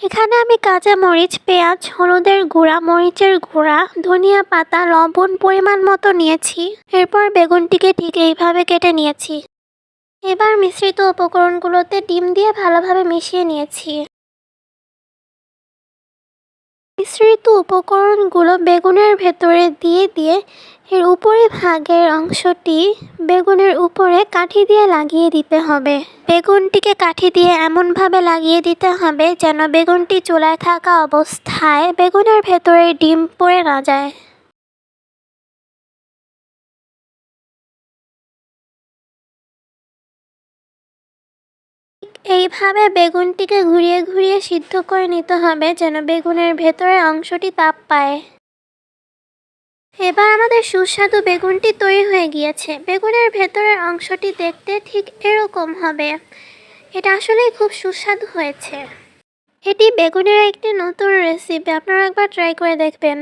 এখানে আমি কাঁচা মরিচ, পেঁয়াজ, হলুদের গুঁড়া, মরিচের গুঁড়া, ধনিয়া পাতা, লবণ পরিমাণ মতো নিয়েছি। এরপর বেগুনটিকে ঠিক এইভাবে কেটে নিয়েছি। এবার মিশ্রিত উপকরণগুলোতে ডিম দিয়ে ভালোভাবে মিশিয়ে নিয়েছি। মিশ্রিত উপকরণগুলো বেগুনের ভেতরে দিয়ে দিয়ে এর উপরে ভাগের অংশটি বেগুনের উপরে কাঠি দিয়ে লাগিয়ে দিতে হবে। বেগুনটিকে কাঠি দিয়ে এমনভাবে লাগিয়ে দিতে হবে যেন বেগুনটি চুলায় থাকা অবস্থায় বেগুনের ভেতরে ডিম পড়ে না যায়। এইভাবে বেগুনটিকে ঘুরিয়ে ঘুরিয়ে সিদ্ধ করে নিতে হবে যেন বেগুনের ভেতরের অংশটি তাপ পায়। এবার আমাদের সুস্বাদু বেগুনটি তৈরি হয়ে গিয়েছে। বেগুনের ভেতরের অংশটি দেখতে ঠিক এরকম হবে। এটা আসলেই খুব সুস্বাদু হয়েছে। এটি বেগুনের একটি নতুন রেসিপি আপনারা একবার ট্রাই করে দেখবেন।